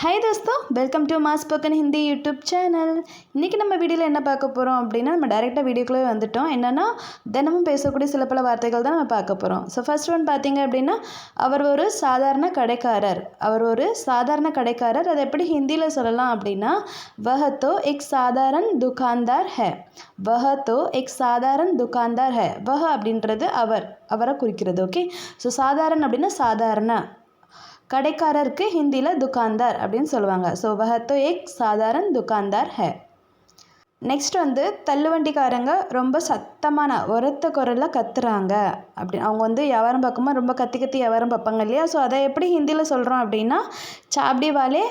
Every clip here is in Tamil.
High தோஸ்தோ welcome to mass spoken Hindi YouTube channel இன்றைக்கி நம்ம வீடியோவில் என்ன பார்க்க போகிறோம் அப்படின்னா நம்ம டேரெக்டாக வீடியோக்குள்ளே வந்துட்டோம். என்னென்னா தினமும் பேசக்கூடிய சில பல வார்த்தைகள் தான் நம்ம பார்க்க போகிறோம் ஸோ ஃபர்ஸ்ட் ஒன் பார்த்தீங்க அப்படின்னா அவர் ஒரு சாதாரண கடைக்காரர். அவர் ஒரு சாதாரண கடைக்காரர். அதை எப்படி ஹிந்தியில் சொல்லலாம் அப்படின்னா வஹத்தோ எக் சாதாரண துகான்தார் ஹே. வஹத்தோ எக் சாதாரண துகான்தார் ஹே. வஹ அப்படின்றது அவர். அவரை குறிக்கிறது ஓகே ஸோ சாதாரண அப்படின்னா சாதாரண. கடைக்காரருக்கு ஹிந்தியில் துக்கான்தார் அப்படின்னு சொல்லுவாங்க ஸோ வஹ தோ ஏக் சாதாரண துக்கான்தார் ஹே நெக்ஸ்ட் வந்து தள்ளுவண்டிக்காரங்க ரொம்ப சத்தமான உரத்த குரலில் கத்துறாங்க அப்படி அவங்க வந்து வியாபாரம் பார்க்கும்போது ரொம்ப கத்தி கத்தி வியாபாரம் பார்ப்பாங்க இல்லையா ஸோ அதை எப்படி ஹிந்தியில் சொல்கிறோம் அப்படின்னா சாப்டி வாலே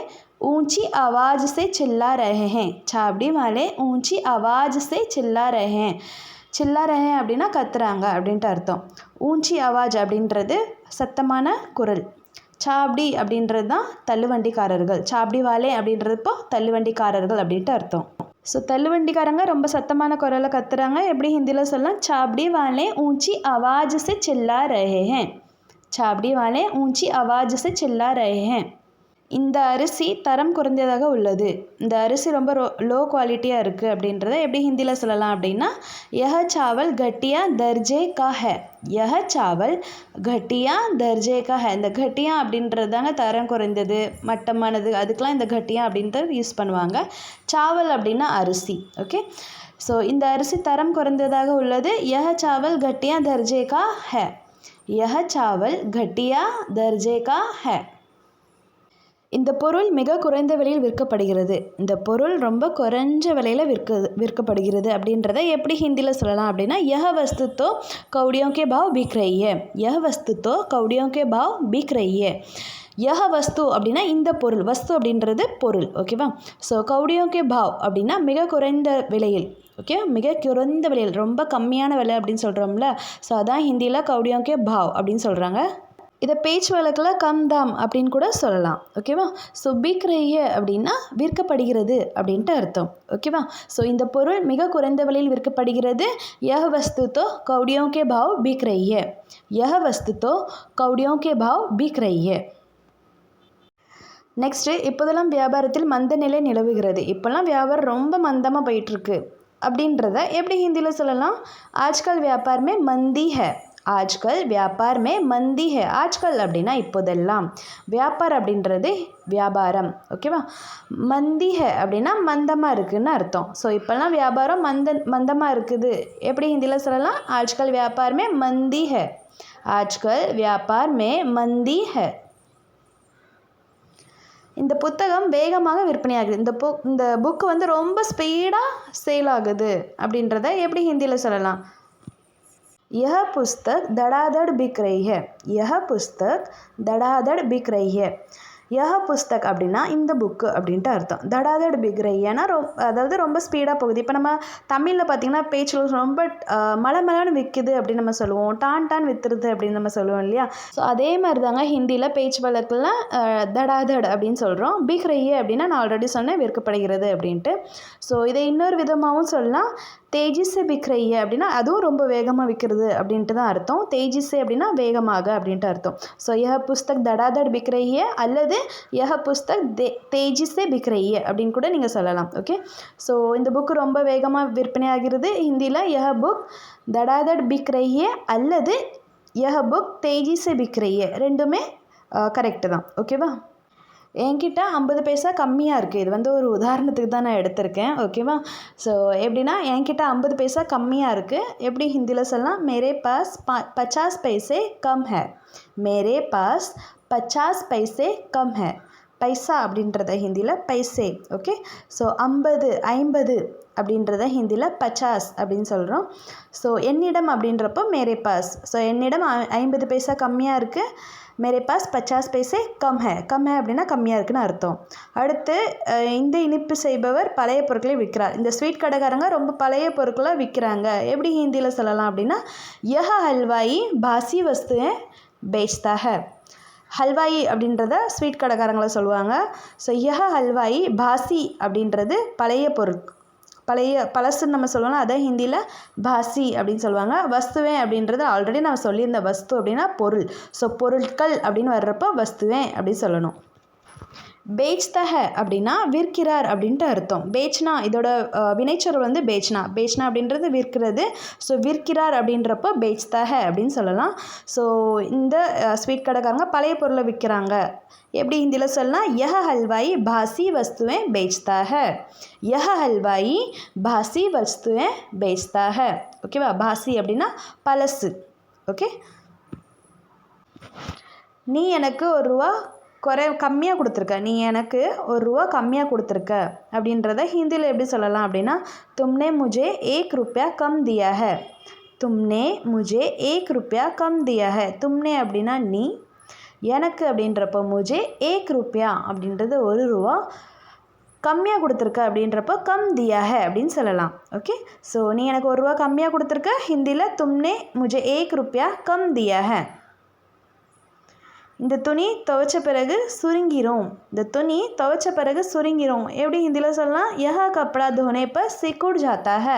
ऊंची आवाज़ से चिल्ला रहे हैं चाबड़ी वाले ऊंची आवाज़ से चिल्ला रहे हैं சில்லா ரஹே அப்படின்னா கத்துறாங்க அப்படின்ட்டு அர்த்தம் ஊஞ்சி அவாஜ் அப்படின்றது சத்தமான குரல் சாப்டி அப்படின்றது தான் தள்ளுவண்டிக்காரர்கள். சாப்டி வாலே அப்படின்றப்போ தள்ளுவண்டிக்காரர்கள் அப்படின்ட்டு அர்த்தம். ஸோ தள்ளுவண்டிக்காரங்க ரொம்ப சத்தமான குரலில் கத்துறாங்க. எப்படி ஹிந்தியில் சொல்லலாம்? சாப்டி வாலே ஊஞ்சி ஆவாஜ் சே சில்லா ரஹே ஹேன் சாப்டி வாலே ஊஞ்சி ஆவாஜ் சே சில்லா ரஹே ஹேன் இந்த அரிசி தரம் குறைந்ததாக உள்ளது. இந்த அரிசி ரொம்ப ரோ லோ குவாலிட்டியாக இருக்குது அப்படின்றத எப்படி ஹிந்தியில் சொல்லலாம் அப்படின்னா யஹ சாவல் கட்டியா தர்ஜே கா ஹே யஹ சாவல் கட்டியா தர்ஜே கா ஹே இந்த கட்டியா அப்படின்றது தாங்க தரம் குறைந்தது மட்டமானது அதுக்கெலாம் இந்த கட்டியா அப்படின்றது யூஸ் பண்ணுவாங்க. சாவல் அப்படின்னா அரிசி ஓகே ஸோ இந்த அரிசி தரம் குறைந்ததாக உள்ளது யஹ சாவல் கட்டியா தர்ஜே கா ஹே யஹ சாவல் கட்டியா தர்ஜே கா ஹே இந்த பொருள் மிக குறைந்த விலையில் விற்கப்படுகிறது. இந்த பொருள் ரொம்ப குறைஞ்ச விலையில் விற்க விற்கப்படுகிறது அப்படின்றத எப்படி ஹிந்தியில் சொல்லலாம் அப்படின்னா யஹ வஸ்துத்தோ தோ கவுடியோ கே பாவ் பிக் ரஹியே யஹ வஸ்து தோ கவுடியோ கே பாவ் பிக் ரஹியே யஹ வஸ்து அப்படின்னா இந்த பொருள் வஸ்து அப்படின்றது பொருள் ஓகேவா? ஸோ கவுடியோகே பாவ் அப்படின்னா மிக குறைந்த விலையில் ஓகே? மிக குறைந்த விலையில் ரொம்ப கம்மியான விலை அப்படின்னு சொல்கிறோம்ல ஸோ அதான் ஹிந்தியில் கவுடியோகே பாவ் அப்படின்னு சொல்கிறாங்க இதை பேச்சு வழக்கில் கம் தாம் அப்படின்னு கூட சொல்லலாம். ஓகேவா ஸோ பீக்ரைய அப்படின்னா விற்கப்படுகிறது அப்படின்ட்டு அர்த்தம். ஓகேவா ஸோ இந்த பொருள் மிக குறைந்த விலையில் விற்கப்படுகிறது. யஹ வஸ்துத்தோ கௌடியோ கே பாவ் பீக்ரைய யஹ வஸ்துத்தோ கௌடியோ கே பாவ் பீக்ரைய நெக்ஸ்ட்டு இப்போதெல்லாம் வியாபாரத்தில் மந்த நிலை நிலவுகிறது. இப்போல்லாம் வியாபாரம் ரொம்ப மந்தமாக போயிட்டுருக்கு. அப்படின்றத எப்படி ஹிந்தியில் சொல்லலாம்? ஆஜ்கல் வியாபாரமே மந்தி ஹே. ஆஜ்கல் வியாபாரமே மந்தி ஹே. ஆஜ்கல் அப்படின்னா இப்போதெல்லாம். வியாபார் அப்படின்றது வியாபாரம். ஓகேவா மந்தி ஹே அப்படின்னா மந்தமாக இருக்குதுன்னு அர்த்தம். ஸோ இப்போல்லாம் வியாபாரம் மந்த மந்தமாக இருக்குது. எப்படி ஹிந்தியில் சொல்லலாம்? ஆஜ்கல் வியாபாரமே மந்தி ஹே. ஆஜ்கல் வியாபாரமே மந்தி ஹே. இந்த புத்தகம் வேகமாக விற்பனையாகுது இந்த புக் இந்த புக்கு வந்து ரொம்ப ஸ்பீடாக சேல் ஆகுது அப்படின்றத எப்படி ஹிந்தியில் சொல்லலாம்? यह पुस्तक धड़ाधड़ बिक रही है यह पुस्तक धड़ाधड़ बिक रही है யஹ புஸ்தக் அப்படின்னா இந்த புக்கு அப்படின்ட்டு அர்த்தம் தடாதட் பிக்ரையனா ரொ அதாவது ரொம்ப ஸ்பீடாக போகுது இப்போ நம்ம தமிழில் பார்த்திங்கன்னா பேச்சில் ரொம்ப மலை மலைன்னு விற்குது அப்படின்னு நம்ம சொல்லுவோம் டான் டான் விற்றுருது அப்படின்னு நம்ம சொல்லுவோம் இல்லையா ஸோ அதே மாதிரி தாங்க ஹிந்தியில் பேச்சு வழக்கில் தடாதட் அப்படின்னு சொல்கிறோம் பிக்ரையே அப்படின்னா நான் ஆல்ரெடி சொன்னேன் விற்கப்படுகிறது அப்படின்ட்டு ஸோ இதை இன்னொரு விதமாகவும் சொல்லலாம் தேஜிஸே பிக்ரைய அப்படின்னா அதுவும் ரொம்ப வேகமாக விற்கிறது அப்படின்ட்டு தான் அர்த்தம். தேஜிஸே அப்படின்னா வேகமாக அப்படின்ட்டு அர்த்தம். ஸோ யஹ புஸ்தக் தடாதட் பிக்ரைய அல்லது யஹ புஸ்தக் தே தேஜிஸே பிக்ரைய அப்படின்னு கூட நீங்கள் சொல்லலாம். ஓகே ஸோ இந்த புக்கு ரொம்ப வேகமாக விற்பனை ஆகிறது ஹிந்தியில் யஹ புக் தடாதட் பிக்ரைய அல்லது யஹ புக் தேஜிஸே பிக்ரைய ரெண்டுமே கரெக்டு தான். ஓகேவா என்கிட்ட ஐம்பது பைசா கம்மியாக இருக்குது இது வந்து ஒரு உதாரணத்துக்கு தான் நான் எடுத்திருக்கேன். ஓகேவா ஸோ எப்படின்னா என்கிட்ட ஐம்பது பைசா கம்மியாக இருக்குது எப்படி ஹிந்தியில் சொல்லலாம்? மேரே பாஸ் ப பச்சாஸ் பைசே கம் ஹே. மேரே பாஸ் பச்சாஸ் பைசே கம் ஹே. பைசா அப்படின்றத ஹிந்தியில் பைசே. ஓகே ஸோ ஐம்பது ஐம்பது அப்படின்றத ஹிந்தியில் பச்சாஸ் அப்படின்னு சொல்கிறோம் ஸோ என்னிடம் அப்படின்றப்போ மேரே பாஸ். ஸோ என்னிடம் ஐம்பது பைசா கம்மியாக இருக்குது மேரே பாஸ் பச்சாஸ் பைசே கம் ஹே கம் ஹே அப்படின்னா கம்மியாக இருக்குன்னு அர்த்தம். அடுத்து இந்த இனிப்பு செய்பவர் பழைய பொருட்களை விற்கிறார். இந்த ஸ்வீட் கடைக்காரங்க ரொம்ப பழைய பொருட்களாக விற்கிறாங்க எப்படி ஹிந்தியில் சொல்லலாம் அப்படின்னா யஹ ஹல்வாயி பாசி வஸ்து பேச்தாக. ஹல்வாயி அப்படின்றத ஸ்வீட் கடைக்காரங்களை சொல்லுவாங்க. ஸோ யஹ ஹல்வாயி பாசி அப்படின்றது பழைய பொருள். பழைய பழசுன்னு நம்ம சொல்லுவோம்னா அதை ஹிந்தியில் பாசி அப்படின்னு சொல்லுவாங்க. வஸ்துவேன் அப்படின்றது ஆல்ரெடி நான் சொல்லியிருந்த வஸ்து அப்படின்னா பொருள். ஸோ பொருட்கள் அப்படின்னு வர்றப்போ வஸ்துவேன் அப்படின்னு சொல்லணும். பேச்தக அப்படின்னா விற்கிறார் அப்படின்ட்டு அர்த்தம். பேச்னா இதோட வினைச்சொல் வந்து பேச்னா. பேச்னா அப்படின்றது விற்கிறது. ஸோ விற்கிறார் அப்படின்றப்போ பேச்தக அப்படின்னு சொல்லலாம். ஸோ இந்த ஸ்வீட் கடைக்காரங்க பழைய பொருளை விற்கிறாங்க. எப்படி இந்தியில் சொல்லலாம்? யஹ ஹல்வாயி பாசி வஸ்துவே பேச்தாக. யஹ ஹல்வாயி பாசி வஸ்துவே பேச்தாக. ஓகேவா பாசி அப்படின்னா பழசு. ஓகே நீ எனக்கு ஒரு ரூபா குறை கம்மியாக கொடுத்துருக்க. நீ எனக்கு ஒரு ரூபா கம்மியாக கொடுத்துருக்க. அப்படின்றத ஹிந்தியில் எப்படி சொல்லலாம் அப்படின்னா தும்னே முஜே ஏக் ருப்பியா கம் தியா ஹே தும்னே முஜே ஏக் ருப்பியா கம் தியா தும்னே அப்படின்னா நீ எனக்கு அப்படின்றப்ப முஜே ஏக் ருப்பியா அப்படின்றது ஒரு ரூபா கம்மியாக கொடுத்துருக்க அப்படின்றப்போ கம் தியா அப்படின்னு சொல்லலாம். ஓகே? ஸோ நீ எனக்கு ஒரு ரூபா கம்மியாக கொடுத்துருக்க. ஹிந்தியில் தும்னே முஜே ஏக் ருப்பியா கம் தியா இந்த துணி துவைச்ச பிறகு சுருங்கிரும். இந்த துணி துவைச்ச பிறகு சுருங்கிரும். எப்படி ஹிந்தியில் சொல்லலாம்? யஹ கப்படா தோனே பர் சிக்குட் ஜாத்தா ஹ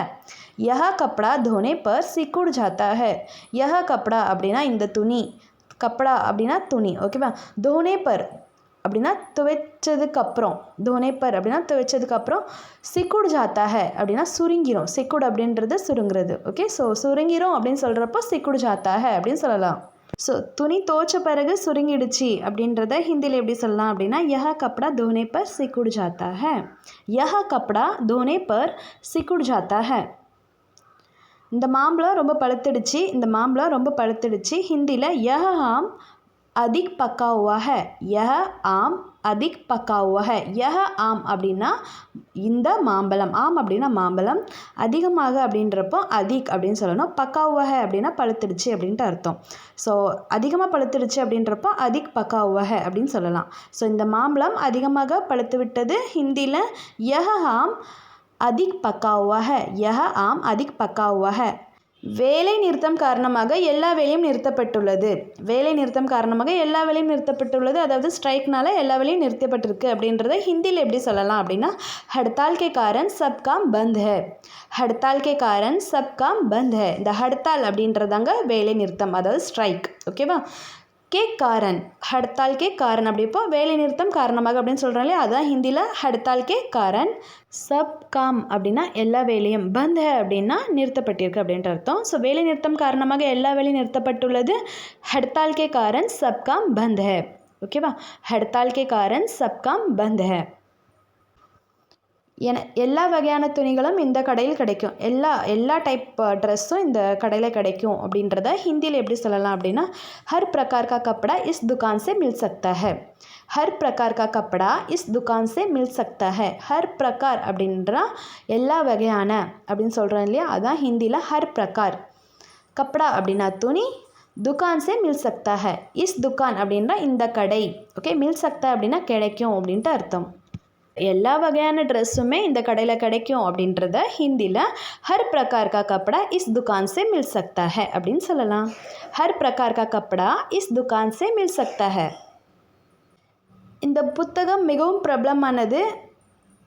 யஹ கப்படா தோனே பர் சிக்குட் ஜாத்தா ஹ யஹ கப்படா அப்படின்னா இந்த துணி. கப்படா அப்படின்னா துணி. ஓகேவா? தோனே பர் அப்படின்னா துவைச்சதுக்கப்புறம் தோனே அப்படின்னா துவைச்சதுக்கப்புறம் சிக்குட் ஜாத்தாக அப்படின்னா சுருங்கிரும். சிக்குட் அப்படின்றது சுருங்கிறது. ஓகே? ஸோ சுருங்கிரும் அப்படின்னு சொல்கிறப்போ சிக்குட் ஜாத்தாக அப்படின்னு சொல்லலாம். ஸோ துணி தோச்ச பிறகு சுருங்கிடுச்சு அப்படின்றத ஹிந்தியில் எப்படி சொல்லலாம் அப்படின்னா யஹ கப்படா தோனே பர் சிக்குட் ஜாத்தா ஹே யஹ கப்படா தோனே பர் சிக்குட் ஜாத்தா ஹே இந்த மாம்பழம் ரொம்ப பழுத்துடுச்சு இந்த மாம்பழம் ரொம்ப பழுத்துடுச்சு ஹிந்தியில் யஹ ஆம் அதிக் பக்கா வஹ யஹ ஆம் அதிக் பக்கா வஹ யஹ ஆம் அப்படின்னா இந்த மாம்பழம். ஆம் அப்படின்னா மாம்பழம். அதிகமாக அப்படின்றப்போ அதிக் அப்படின்னு சொல்லணும். பக்கா வஹ அப்படின்னா பழுத்துடுச்சு அப்படின்ட்டு அர்த்தம். ஸோ அதிகமாக பழுத்துடுச்சு அப்படின்றப்போ அதிக் பக்கா வஹ அப்படின்னு சொல்லலாம். ஸோ இந்த மாம்பழம் அதிகமாக பழுத்து விட்டது ஹிந்தியில் யஹ ஆம் அதிக் பக்கா வஹ யஹ ஆம் அதிக் பக்கா வஹ வேலை நிறுத்தம் காரணமாக எல்லா வேலையும் நிறுத்தப்பட்டுள்ளது. வேலை நிறுத்தம் காரணமாக எல்லா வேலையும் நிறுத்தப்பட்டுள்ளது. அதாவது ஸ்ட்ரைக்னால எல்லா வேலையும் நிறுத்தப்பட்டிருக்கு அப்படின்றத ஹிந்தியில் எப்படி சொல்லலாம் அப்படின்னா ஹட்தால் கே காரன் சப் காம் பந்த் ஹே. ஹட்தால் கே காரன் சப் காம் பந்த் ஹே. இந்த ஹட்தால் அப்படின்றதாங்க வேலை நிறுத்தம் அதாவது ஸ்ட்ரைக் ஓகேவா? கே காரன் ஹட்தால் கே காரன் அப்படிப்போ வேலை நிறுத்தம் காரணமாக அப்படின்னு சொல்கிறோம் இல்லையா? அதான் ஹிந்தியில் ஹட்தால் கே காரன் சப் காம் அப்படின்னா எல்லா வேலையும். பந்த் அப்படின்னா நிறுத்தப்பட்டிருக்கு அப்படின்ற அர்த்தம். ஸோ வேலை நிறுத்தம் காரணமாக எல்லா வேலையும் நிறுத்தப்பட்டுள்ளது. ஹட்தால் கே காரன் சப் காம் பந்த் ஹை. ஓகேவா? ஹட்தால் கே காரன் சப் காம் பந்த் ஹே. என எல்லா வகையான துணிகளும் இந்த கடையில் கிடைக்கும். எல்லா எல்லா டைப் ட்ரெஸ்ஸும் இந்த கடையில் கிடைக்கும் அப்படின்றத ஹிந்தியில் எப்படி சொல்லலாம் அப்படின்னா ஹர் பிரகார் கா கப்படா இஸ் துக்கான் சே மில் சக்தா ஹே. ஹர் பிரகார் கா கப்படா இஸ் துக்கான் சே மில் சக்தா ஹே. ஹர் பிரகார் அப்படின்றா எல்லா வகையான அப்படின்னு சொல்கிறோம் இல்லையா? அதான் ஹிந்தியில் ஹர் பிரகார் கப்படா அப்படின்னா துணி துக்கான் சே மில் சக்தா ஹே. இஸ் துக்கான் அப்படின்றா இந்த கடை. ஓகே மில் சக்தா அப்படின்னா கிடைக்கும் அப்படின்ட்டு அர்த்தம். எல்லா வகையான ட்ரெஸ்ஸுமே இந்த கடையில் கிடைக்கும் அப்படின்றத ஹிந்தியில் ஹர் பிரகார் கா கப்படா இஸ் துக்கான் சே மில் சக்தா ஹே அப்படின்னு சொல்லலாம். ஹர் பிரகார் கா கப்படா இஸ் துக்கான் சே மில் சக்தா ஹே. இந்த புத்தகம் மிகவும் பிரபலமானது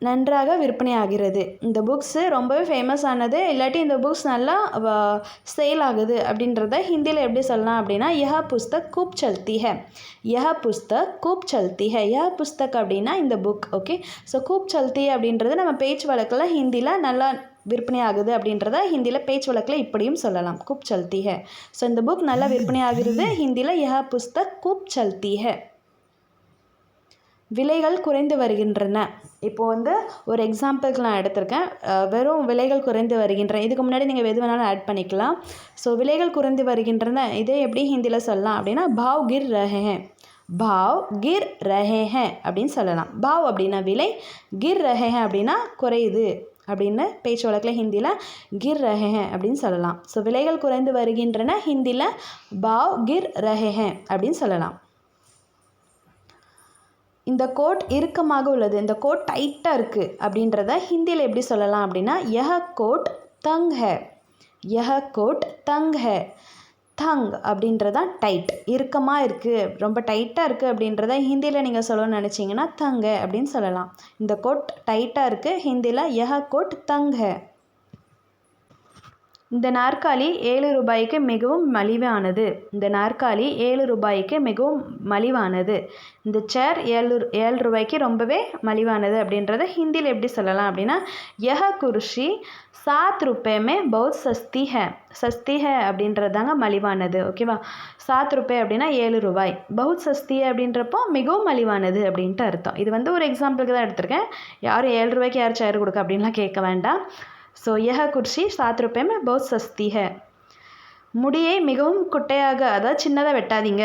நன்றாக விற்பனை ஆகிறது இந்த புக்ஸு ரொம்பவே ஃபேமஸ் ஆனது. இல்லாட்டி இந்த புக்ஸ் நல்லா சேல் ஆகுது அப்படின்றத ஹிந்தியில் எப்படி சொல்லலாம் அப்படின்னா யஹ புஸ்தக் கூப் சல்தி ஹை யஹ புஸ்தக் கூப் சல்தி ஹை யஹ புஸ்தக் அப்படின்னா இந்த புக் ஓகே ஸோ கூப் சல்தி அப்படின்றது நம்ம பேச்சு வழக்கில் ஹிந்தியில் நல்லா விற்பனை ஆகுது அப்படின்றத ஹிந்தியில் பேச்சு வழக்கில் இப்படியும் சொல்லலாம். கூப் சல்தி ஹை ஸோ இந்த புக் நல்லா விற்பனை ஆகிறது ஹிந்தியில் யஹ புஸ்தக் கூப் சல்தி ஹை விலைகள் குறைந்து வருகின்றன. இப்போ வந்து ஒரு எக்ஸாம்பிளுக்கு நான் எடுத்திருக்கேன். வெறும் விலைகள் குறைந்து வருகின்றன இதுக்கு முன்னாடி நீங்கள் எது வேணாலும் ஆட் பண்ணிக்கலாம். ஸோ விலைகள் குறைந்து வருகின்றன இதே எப்படி ஹிந்தியில் சொல்லலாம் அப்படின்னா பாவ் கிர் ரஹே ஹே பாவ் கிர் ரஹே ஹே அப்படின்னு சொல்லலாம். பாவ் அப்படின்னா விலை கிர் ரஹே ஹே அப்படின்னா குறையுது அப்படின்னு பேச்சு வழக்கில் ஹிந்தியில் கிர் ரஹே அப்படின்னு சொல்லலாம். ஸோ விலைகள் குறைந்து வருகின்றன ஹிந்தியில் பாவ் கிர் ரஹே அப்படின்னு சொல்லலாம். இந்த கோட் இறுக்கமாக உள்ளது இந்த கோட் டைட்டாக இருக்குது அப்படின்றத ஹிந்தியில் எப்படி சொல்லலாம் அப்படின்னா யஹ கோட் தங் ஹே யஹ கோட் தங் ஹே தங் அப்படின்றதான் டைட் இறுக்கமாக இருக்குது ரொம்ப டைட்டாக இருக்குது அப்படின்றத ஹிந்தியில் நீங்கள் சொல்லணும்னு நினச்சிங்கன்னா தங்க அப்படின்னு சொல்லலாம். இந்த கோட் டைட்டாக இருக்குது ஹிந்தியில் யஹ கோட் தங் ஹே இந்த நாற்காலி ஏழு ரூபாய்க்கு மிகவும் மலிவானது. இந்த நாற்காலி ஏழு ரூபாய்க்கு மிகவும் மலிவானது. இந்த சேர் ஏழு ஏழு ரூபாய்க்கு ரொம்பவே மலிவானது அப்படின்றத ஹிந்தியில் எப்படி சொல்லலாம் அப்படின்னா யஹ குருஷி சாத் ருப்பேமே பௌத் சஸ்தி ஹே சஸ்தி ஹே அப்படின்றது தாங்க மலிவானது ஓகேவா? சாத் ருப்பே அப்படின்னா ஏழு ரூபாய். பௌத் சஸ்தி அப்படின்றப்போ மிகவும் மலிவானது அப்படின்ட்டு அர்த்தம். இது வந்து ஒரு எக்ஸாம்பிளுக்கு தான் எடுத்திருக்கேன். யாரும் ஏழு ரூபாய்க்கு யார் சேர் கொடுக்க அப்படின்லாம் கேட்க வேண்டாம். ஸோ யஹ குர்ஷி சாத் ருப்பே மே பௌத் சஸ்தி ஹே முடியை மிகவும் குட்டையாக அதாவது சின்னதாக வெட்டாதீங்க.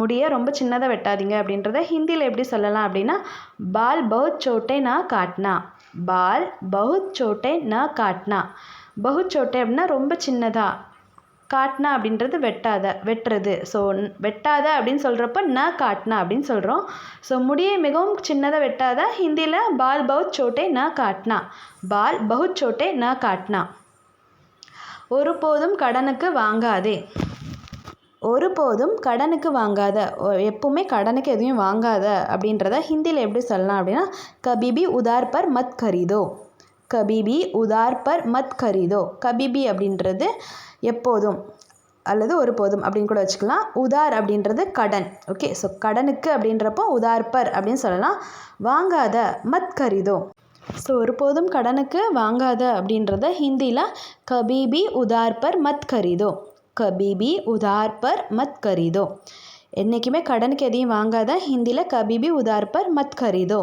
முடியை ரொம்ப சின்னதாக வெட்டாதீங்க அப்படின்றத ஹிந்தியில் எப்படி சொல்லலாம் அப்படின்னா பால் பௌத் சோட்டை நான் காட்டினா பால் பஹுத் சோட்டே நான் காட்னா. பஹுத் சோட்டை அப்படின்னா ரொம்ப சின்னதாக காட்னா அப்படின்றது வெட்டாத வெட்டுறது. ஸோ வெட்டாத அப்படின்னு சொல்கிறப்ப ந காட்னா அப்படின்னு சொல்கிறோம் ஸோ முடியை மிகவும் சின்னதாக வெட்டாத ஹிந்தியில் பால் பவுத் சோட்டே ந காட்னா பால் பவுத் சோட்டே ந காட்னா ஒருபோதும் கடனுக்கு வாங்காதே. ஒருபோதும் கடனுக்கு வாங்காத. எப்பவுமே கடனுக்கு எதையும் வாங்காத அப்படின்றத ஹிந்தியில் எப்படி சொல்லலாம் அப்படின்னா கபிபி உதார் பர் மத் கரிதோ. கபிபி உதார் பர் மத் கரிதோ. கபிபி அப்படின்றது எப்போதும் அல்லது ஒரு போதும் அப்படின்னு கூட வச்சுக்கலாம். உதார் அப்படின்றது கடன். ஓகே ஸோ கடனுக்கு அப்படின்றப்போ உதார் பர் அப்படின்னு சொல்லலாம். வாங்காத மத் கரிதோ. ஸோ ஒருபோதும் கடனுக்கு வாங்காத அப்படின்றத ஹிந்தியில் கபீபி உதார்பர் மத் கரிதோ. கபீபி உதார் பர் மத் கரிதோ. என்றைக்குமே கடனுக்கு எதையும் வாங்காத ஹிந்தியில் கபீபி உதார் பர் மத் கரிதோ.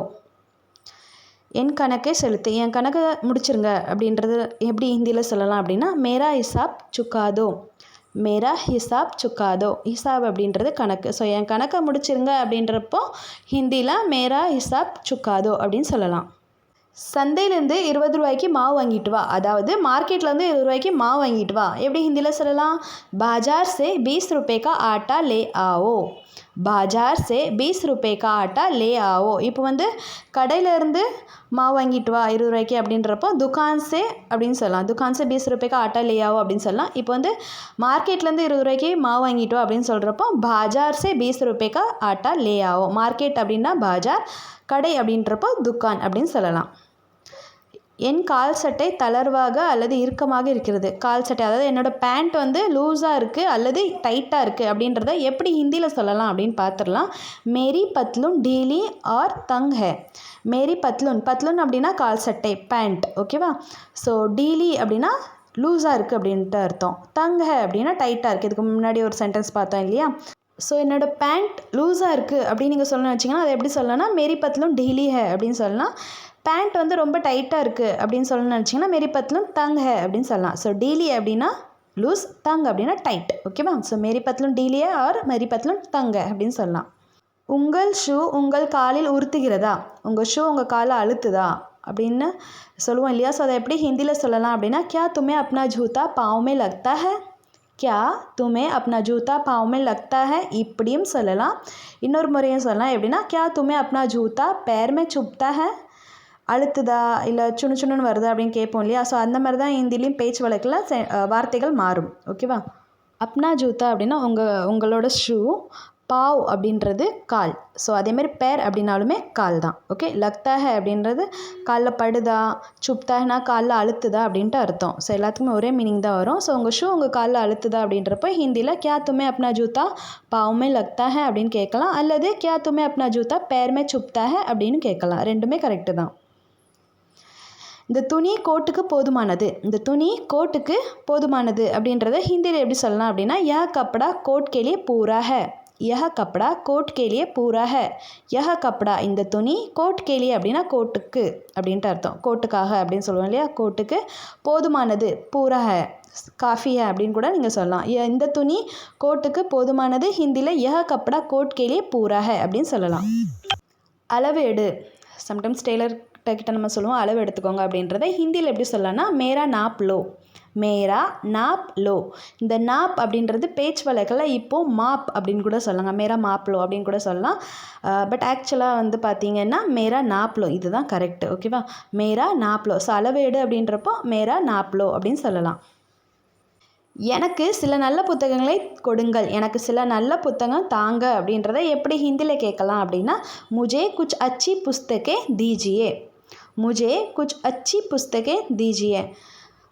என் கணக்கே செலுத்து என் கணக்கை முடிச்சிருங்க அப்படின்றது எப்படி ஹிந்தியில் சொல்லலாம் அப்படின்னா மேரா ஹிசாப் சுக்காதோ மேரா ஹிசாப் சுக்காதோ ஹிசாப் அப்படின்றது கணக்கு. ஸோ என் கணக்கை முடிச்சிருங்க அப்படின்றப்போ ஹிந்தியில் மேரா ஹிசாப் சுக்காதோ அப்படின்னு சொல்லலாம். சந்தையிலேருந்து இருபது ரூபாய்க்கு மாவு வாங்கிட்டு வா. அதாவது மார்க்கெட்லேருந்து இருபது ரூபாய்க்கு மாவு வாங்கிட்டு வா. எப்படி ஹிந்தியில் சொல்லலாம்? பாஜார் சே பீஸ் ரூபேக்கா ஆட்டா லே ஆவோ பாஜார் சே பீஸ் ரூபேக்கா ஆட்டா லே ஆவோ. இப்போ வந்து கடையிலேருந்து மாவு வாங்கிட்டு வா இருபது ரூபாய்க்கு அப்படின்றப்போ துக்கான்ஸே அப்படின்னு சொல்லலாம். துகான் பீஸ் ரூபாய்க்கு ஆட்டா லே அப்படின்னு சொல்லலாம். இப்போ வந்து மார்க்கெட்லேருந்து இருபது ரூபாய்க்கு மாவு வாங்கிட்டு வா அப்படின்னு சொல்கிறப்போ பாஜார்ஸே பீஸ் ரூபாய்க்கு ஆட்டா லே மார்க்கெட் அப்படின்னா பாஜார் கடை அப்படின்றப்போ துக்கான் அப்படின்னு சொல்லலாம். என் கால் சட்டை தளர்வாக அல்லது இறுக்கமாக இருக்கிறது. கால் சட்டை அதாவது என்னோடய பேண்ட் வந்து லூஸாக இருக்குது அல்லது டைட்டாக இருக்குது அப்படின்றத எப்படி ஹிந்தியில் சொல்லலாம் அப்படின்னு பார்த்துடலாம். மேரி பத்லுன் டீலி ஆர் தங் ஹே மேரி பத்லுன் பத்லுன் அப்படின்னா கால் சட்டை பேண்ட் ஓகேவா ஸோ டீலி அப்படின்னா லூஸாக இருக்குது அப்படின்ட்டு அர்த்தம். தங் ஹே அப்படின்னா டைட்டாக இருக்குது இதுக்கு முன்னாடி ஒரு சென்டென்ஸ் பார்த்தோம் இல்லையா? ஸோ என்னோடய பேண்ட் லூஸாக இருக்குது அப்படின்னு நீங்கள் சொல்லணும்னு வச்சிங்கன்னா அதை எப்படி சொல்லலாம்னா மேரி பத்லும் டெய்லி ஹே அப்படின்னு சொல்லலாம். பேண்ட் வந்து ரொம்ப டைட்டாக இருக்குது அப்படின்னு சொல்லணும்னு நினச்சிங்கன்னா மேரி பத்லும் தங்க அப்படின்னு சொல்லலாம். ஸோ டீலி அப்படின்னா லூஸ் தங் அப்படின்னா டைட். ஓகேவா ஸோ மேரி பத்லும் டீலியே ஆர் மேரி பத்லும் தங்க அப்படின்னு சொல்லலாம். உங்கள் ஷூ உங்கள் காலில் உறுத்துகிறதா? உங்கள் ஷூ உங்கள் காலை அழுத்துதா? அப்படின்னு சொல்லுவோம் இல்லையா? ஸோ அதை எப்படி ஹிந்தியில் சொல்லலாம் அப்படின்னா கியா துமே அப்னா ஜூத்தா பாவமே லக்தா ஹே? கியா துமே அப்னா ஜூத்தா பாவமே லக்தா ஹே? இப்படியும் சொல்லலாம். இன்னொரு முறையும் சொல்லலாம். எப்படின்னா கியா துமே அப்னா ஜூத்தா பேர்மே சுப்தா ஹே? அழுத்துதா? இல்லை சுணு சுணுன்னு வருதா அப்படின்னு கேட்போம் இல்லையா? ஸோ அந்த மாதிரி தான் ஹிந்திலையும் பேச்சு வழக்கில் செ- வார்த்தைகள் மாறும். ஓகேவா அப்னா ஜூத்தா அப்படின்னா உங்கள் உங்களோட ஷூ பாவ் அப்படின்றது கால். ஸோ அதேமாரி பேர் அப்படின்னாலுமே கால் தான். ஓகே லக்தாக அப்படின்றது காலில் படுதா? சுப்தாகனா காலில் அழுத்துதா அப்படின்ட்டு அர்த்தம். ஸோ எல்லாத்துக்குமே ஒரே மீனிங் தான் வரும். ஸோ உங்கள் ஷூ உங்கள் காலில் அழுத்துதா அப்படின்றப்ப ஹிந்தியில் கியா துமே அப்னா ஜூத்தா பாவுமே லக்தா ஹே அப்படின்னு கேட்கலாம். அல்லது கியா துமே அப்னா ஜூத்தா பேருமே சுப்தாக அப்படின்னு கேட்கலாம். ரெண்டுமே கரெக்டு தான். இந்த துணி கோட்டுக்கு போதுமானது. இந்த துணி கோட்டுக்கு போதுமானது அப்படின்றத ஹிந்தியில் எப்படி சொல்லலாம் அப்படின்னா யஹ கப்படா கோட் கேலியே பூராக ஹே யஹ கப்படா கோட் கேலியே பூரா ஹே யஹ கப்படா இந்த துணி கோட் கேலியே அப்படின்னா கோட்டுக்கு அப்படின்ட்டு அர்த்தம். கோட்டுக்காக அப்படின்னு சொல்லுவோம் இல்லையா? கோட்டுக்கு போதுமானது பூரா ஹே காஃபி அப்படின்னு கூட நீங்கள் சொல்லலாம். இந்த துணி கோட்டுக்கு போதுமானது ஹிந்தியில் யஹ கப்படா கோட் கேலியே பூராக அப்படின்னு சொல்லலாம். அளவு எடு. சம்டைம்ஸ் டெய்லர் கிட்ட நம்ம சொல்லுவோம் அளவு எடுத்துக்கோங்க அப்படின்றத ஹிந்தியில் எப்படி சொல்லலாம்னா மேரா நாப் லோ. மேரா நாப் லோ. இந்த நாப் அப்படின்றது பேச்சு வழக்கில் இப்போது மாப் அப்படின்னு கூட சொல்லலாம். மேரா மாப் லோ அப்படின்னு கூட சொல்லலாம். பட் ஆக்சுவலாக வந்து பார்த்தீங்கன்னா மேரா நாப்லோ இதுதான் கரெக்டு ஓகேவா மேரா நாப்லோ ஸோ அளவு எடு அப்படின்றப்போ மேரா நாப்லோ அப்படின்னு சொல்லலாம். எனக்கு சில நல்ல புத்தகங்களை கொடுங்கள். எனக்கு சில நல்ல புத்தகம் தாங்க அப்படின்றத எப்படி ஹிந்தியில் கேட்கலாம் அப்படின்னா முஜே குச் அச்சி புஸ்தகே தீஜியே. முஜே குச் अच्छी पुस्तकें தீஜியே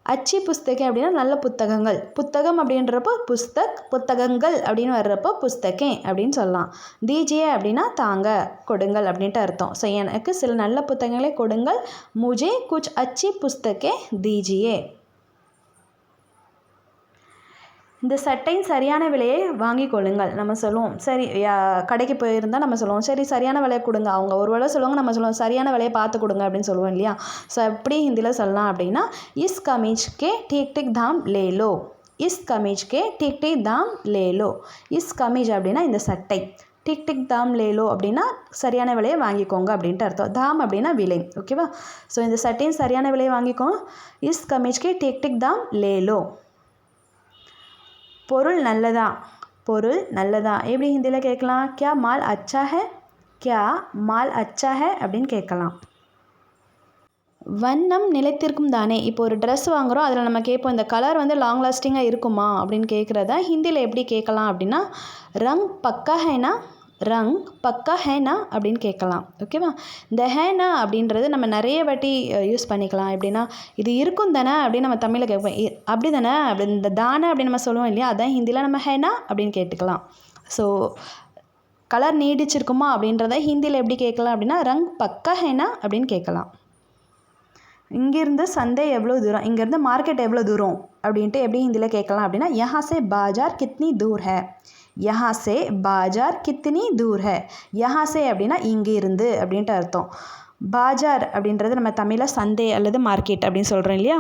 அச்சி புஸ்தகம் அப்படின்னா நல்ல புத்தகங்கள். புத்தகம் அப்படின்றப்போ புஸ்தக் புத்தகங்கள் அப்படின்னு வர்றப்போ புஸ்தகே அப்படின்னு சொல்லலாம். தீஜியே அப்படின்னா தாங்க கொடுங்கள் அப்படின்ட்டு அர்த்தம். ஸோ எனக்கு சில நல்ல புத்தகங்களை கொடுங்கள். முஜே குச் அச்சி புஸ்தகே தீஜியே இந்த சட்டையின் சரியான விலையை வாங்கி கொள்ளுங்கள். நம்ம சொல்லுவோம் சரி கடைக்கு போயிருந்தால் நம்ம சொல்லுவோம் சரி சரியான விலையை கொடுங்க. அவங்க ஒரு வேலை சொல்லுவாங்க நம்ம சொல்லுவோம் சரியான விலையை பார்த்து கொடுங்க அப்படின்னு சொல்லுவோம் இல்லையா? ஸோ எப்படி ஹிந்தியில் சொல்லலாம் அப்படின்னா இஸ் கமீஜ் கே டிக் டிக் தாம் லேலோ இஸ் கமீஜ் கே டிக் டிக் தாம் லேலோ இஸ் கமீஜ் அப்படின்னா இந்த சட்டை. டிக் டிக் தாம் லேலோ அப்படின்னா சரியான விலையை வாங்கிக்கோங்க அப்படின்ட்டு அர்த்தம். தாம் அப்படின்னா விலை ஓகேவா? ஸோ இந்த சட்டையும் சரியான விலையை வாங்கிக்கோங்க. இஸ் கமீஜ்கே டிக் டிக் தாம் லேலோ பொருள் நல்லதா? பொருள் நல்லதா? எப்படி ஹிந்தியில் கேட்கலாம்? கியா மால் அச்சா ஹே? கியா மால் அச்சா ஹே? அப்படின்னு கேட்கலாம். வண்ணம் நிலைத்திருக்கும் தானே. இப்போ ஒரு ட்ரெஸ் வாங்குகிறோம் அதில் நம்ம கேட்போம் இந்த கலர் வந்து லாங் லாஸ்டிங்காக இருக்குமா? அப்படின்னு கேட்குறத ஹிந்தியில் எப்படி கேட்கலாம் அப்படின்னா ரங் பக்கா ஹேனா? ரங் பக்கா ஹேனா அப்படின்னு கேட்கலாம். ஓகேவா இந்த ஹேனா அப்படின்றது நம்ம நிறைய வாட்டி யூஸ் பண்ணிக்கலாம். எப்படின்னா இது இருக்கும் தானே அப்படின்னு நம்ம தமிழில் கேட்போம். அப்படி தானே அப்படி இந்த தானே அப்படின்னு நம்ம சொல்லுவோம் இல்லையா? அதான் ஹிந்தியில் நம்ம ஹேனா அப்படின்னு கேட்டுக்கலாம். ஸோ கலர் நீடிச்சிருக்குமா அப்படின்றத ஹிந்தியில் எப்படி கேட்கலாம் அப்படின்னா ரங் பக்கா ஹேனா அப்படின்னு கேட்கலாம். இங்கேருந்து சந்தை எவ்வளோ தூரம் இங்கேருந்து மார்க்கெட் எவ்வளோ தூரம் அப்படின்ட்டு எப்படி ஹிந்தியில் கேட்கலாம் அப்படின்னா யஹா சே பாஜார் கித்னி தூர் ஹே. யஹா சே பாஜார் கித்னி தூர் ஹே யஹா சே அப்படின்னா இங்கிருந்து அப்படின்ட்டு அர்த்தம். பாஜார் அப்படின்றது நம்ம தமிழில் சந்தை அல்லது மார்க்கெட் அப்படின்னு சொல்கிறோம் இல்லையா?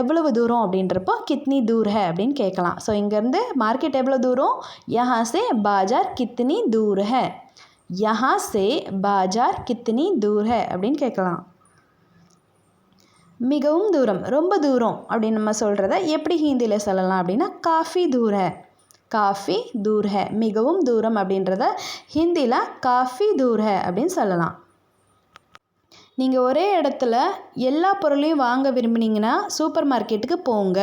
எவ்வளவு தூரம் அப்படின்றப்போ கித்னி தூர் ஹே அப்படின்னு கேட்கலாம். ஸோ இங்கேருந்து மார்க்கெட் எவ்வளோ தூரம்? யஹா சே பாஜார் கித்னி தூர் ஹே. யஹா சே பாஜார் கித்னி தூர் ஹே அப்படின்னு கேட்கலாம். மிகவும் தூரம் ரொம்ப தூரம் அப்படின்னு நம்ம சொல்கிறத எப்படி ஹிந்தியில் சொல்லலாம் அப்படின்னா காஃபி தூர காஃபி தூர் ஹே மிகவும் தூரம் அப்படின்றத ஹிந்தியில் காஃபி தூர் ஹே அப்படின்னு சொல்லலாம். நீங்கள் ஒரே இடத்துல எல்லா பொருளையும் வாங்க விரும்பினீங்கன்னா சூப்பர் மார்க்கெட்டுக்கு போங்க.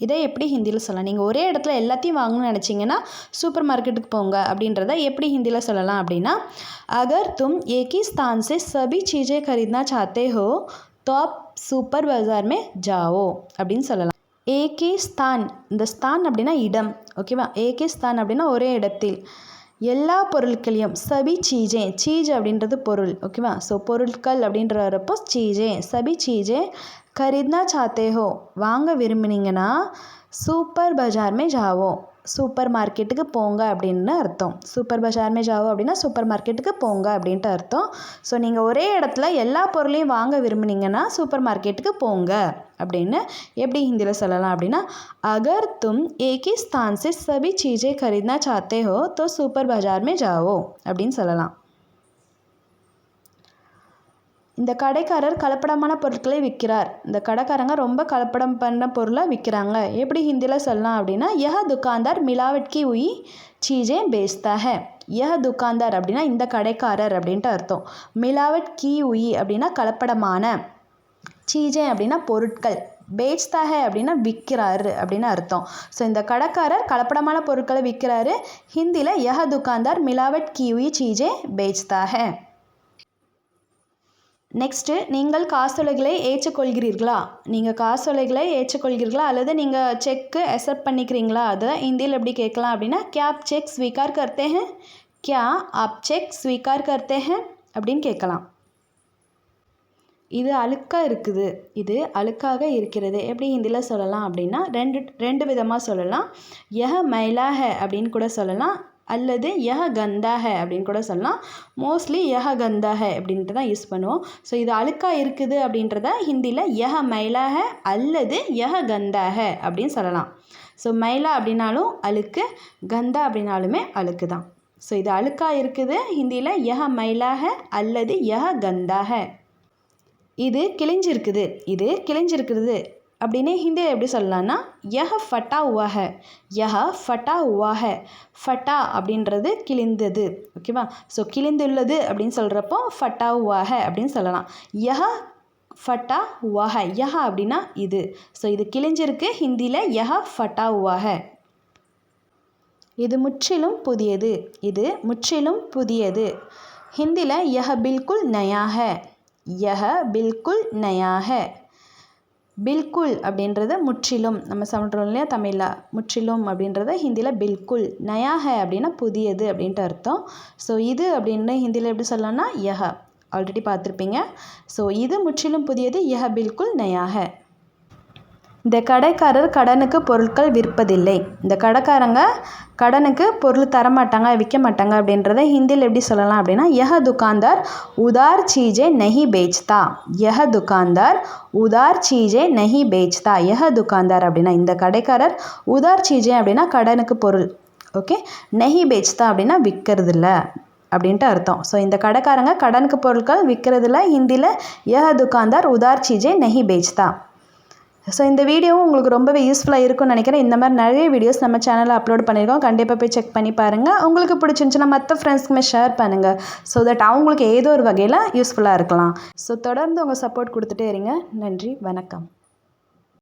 இதை எப்படி ஹிந்தியில் சொல்லலாம்? நீங்கள் ஒரே இடத்துல எல்லாத்தையும் வாங்கணும்னு நினச்சிங்கன்னா சூப்பர் மார்க்கெட்டுக்கு போங்க அப்படின்றத எப்படி ஹிந்தியில் சொல்லலாம் அப்படின்னா அகர் தும் ஏகி ஸ்தான் சே சபி சீஜை கரீத்னா சாத்தே ஹோ தாப் சூப்பர் பஜார் மே ஜாவோ அப்படின்னு சொல்லலாம். ஏகே ஸ்தான். இந்த ஸ்தான் அப்படின்னா இடம். ஓகேவா ஏகே ஸ்தான் அப்படின்னா ஒரே இடத்தில். எல்லா பொருட்களையும் சபி சீஜே. சீஜ் அப்படின்றது பொருள். ஓகேவா ஸோ பொருட்கள் அப்படின்றப்போ சீஜே. சபி சீஜே. கரித்னா சாத்தேஹோ. வாங்க விரும்புனீங்கன்னா சூப்பர் பஜார் மே ஜாவோ. சூப்பர் மார்க்கெட்டுக்கு போங்க அப்படின்னு அர்த்தம். சூப்பர் பஜார்மே ஜாவோ அப்படின்னா சூப்பர் மார்க்கெட்டுக்கு போங்க அப்படின்ட்டு அர்த்தம். ஸோ நீங்கள் ஒரே இடத்துல எல்லா பொருளையும் வாங்க விரும்புனீங்கன்னா சூப்பர் மார்க்கெட்டுக்கு போங்க. அப்படின்னு எப்படி ஹிந்தியில் சொல்லலாம் அப்படின்னா அகர் தும் ஏகிஸ்தான் சே சபி சீஜே கரீத்னா சாத்தே ஹோ தோ சூப்பர் பஜார் மே ஜாவோ அப்படின்னு சொல்லலாம். இந்த கடைக்காரர் கலப்படமான பொருட்களை விற்கிறார். இந்த கடைக்காரங்க ரொம்ப கலப்படம் பண்ண பொருளை விற்கிறாங்க. எப்படி ஹிந்தியில் சொல்லலாம் அப்படின்னா யஹ துக்காந்தார் மிலாவட்கி உயி சீஜே பேஸ்தா யஹ துக்காந்தார் அப்படின்னா இந்த கடைக்காரர் அப்படின்ட்டு அர்த்தம். மிலாவட் கி உயி அப்படின்னா கலப்படமான சீஜே அப்படின்னா பொருட்கள். பேச்தாக அப்படின்னா விற்கிறாரு அப்படின்னு அர்த்தம். ஸோ இந்த கடைக்காரர் கலப்படமான பொருட்களை விற்கிறாரு ஹிந்தியில் யஹ துக்கான்தார் மிலாவட் கியூஇ சீஜே பேச்தாக நெக்ஸ்ட்டு நீங்கள் காசோலைகளை ஏற்றுக்கொள்கிறீர்களா? நீங்கள் காசோலைகளை ஏற்றுக்கொள்கிறீர்களா? அல்லது நீங்கள் செக்கு அக்செப்ட் பண்ணிக்கிறீங்களா? அதை ஹிந்தியில் எப்படி கேட்கலாம் அப்படின்னா கே ஆப் செக் ஸ்வீகார் கர்த்தே ஹே கே ஆப் செக் ஸ்வீகார் கர்த்தே ஹே அப்படின்னு கேட்கலாம். இது அழுக்காக இருக்குது. இது அழுக்காக இருக்கிறது. எப்படி ஹிந்தியில் சொல்லலாம் அப்படின்னா ரெண்டு ரெண்டு விதமாக சொல்லலாம். யஹ மைலா ஹே அப்படின்னு கூட சொல்லலாம். அல்லது யஹ கந்தா ஹே அப்படின்னு கூட சொல்லலாம். மோஸ்ட்லி யஹ கந்தா ஹே அப்படின்ட்டு தான் யூஸ் பண்ணுவோம். ஸோ இது அழுக்காக இருக்குது அப்படின்றத ஹிந்தியில் யஹ மைலா ஹே அல்லது யஹ கந்தா ஹே அப்படின்னு சொல்லலாம். ஸோ மைலா அப்படின்னாலும் அழுக்கு கந்தா அப்படின்னாலுமே அழுக்கு தான். ஸோ இது அழுக்காக இருக்குது. ஹிந்தியில் யஹ மைலா ஹே அல்லது யஹ கந்தா ஹே இது கிழிஞ்சிருக்குது இது கிழிஞ்சிருக்குது அப்படின்னு ஹிந்தியில் எப்படி சொல்லலாம்னா யஹ ஃபட்டா உவா யஹ ஃபட்டா உவா ஃபட்டா அப்படின்றது கிழிந்தது ஓகேவா? ஸோ கிழிந்துள்ளது அப்படின்னு சொல்கிறப்போ ஃபட்டா உவா அப்படின்னு சொல்லலாம். யஹ ஃபட்டா உவா யஹ அப்படின்னா இது. ஸோ இது கிழிஞ்சிருக்கு ஹிந்தியில் யஹ ஃபட்டா உவஹ. இது முற்றிலும் புதியது இது முற்றிலும் புதியது. ஹிந்தியில் யஹ பில்குல் நயா ஹே யஹ பில்குல் நயாக பில்குல் அப்படின்றது முற்றிலும் நம்ம சொல்கிறோம் இல்லையா தமிழில்? முற்றிலும் அப்படின்றத ஹிந்தியில் பில்குல். நயா ஹை அப்படின்னா புதியது அப்படின்ட்டு அர்த்தம். ஸோ இது அப்படின்னு ஹிந்தியில் எப்படி சொல்லலாம்னா யஹ. ஆல்ரெடி பார்த்துருப்பீங்க. ஸோ இது முற்றிலும் புதியது யஹ பில்குல் நயா ஹை இந்த கடைக்காரர் கடனுக்கு பொருட்கள் விற்பதில்லை. இந்த கடைக்காரங்க கடனுக்கு பொருள் தரமாட்டாங்க விற்க மாட்டாங்க அப்படின்றத ஹிந்தியில் எப்படி சொல்லலாம் அப்படின்னா யஹ துக்கான்தார் உதார் சீஜே நஹி பேச்தா. யஹ துக்கான்தார் உதார் சீஜே நஹி பேச்தா. யஹ துக்கான்தார் அப்படின்னா இந்த கடைக்காரர் உதார் சீஜே அப்படின்னா கடனுக்கு பொருள். ஓகே? நெஹி பேச்தா அப்படின்னா விற்கிறதில்ல அப்படின்ட்டு அர்த்தம். ஸோ இந்த கடைக்காரங்க கடனுக்கு பொருட்கள் விற்கிறதுல ஹிந்தியில் ஏஹ துக்கான்தார் உதார் சீஜே நெஹி பேச்தா. ஸோ இந்த வீடியோவும் உங்களுக்கு ரொம்பவே யூஸ்ஃபுல்லாக இருக்கும்னு நினைக்கிறேன். இந்த மாதிரி நிறைய வீடியோஸ் நம்ம சேனலில் அப்லோட் பண்ணியிருக்கோம். கண்டிப்பாக போய் செக் பண்ணி பாருங்கள் உங்களுக்கு பிடிச்சிருந்துச்சுன்னா மற்ற ஃப்ரெண்ட்ஸ்க்குமே ஷேர் பண்ணுங்கள் ஸோ தட் அவங்களுக்கு ஏதோ ஒரு வகையில் யூஸ்ஃபுல்லாக இருக்கலாம். ஸோ தொடர்ந்து உங்கள் சப்போர்ட் கொடுத்துட்டே இருங்க. நன்றி வணக்கம்.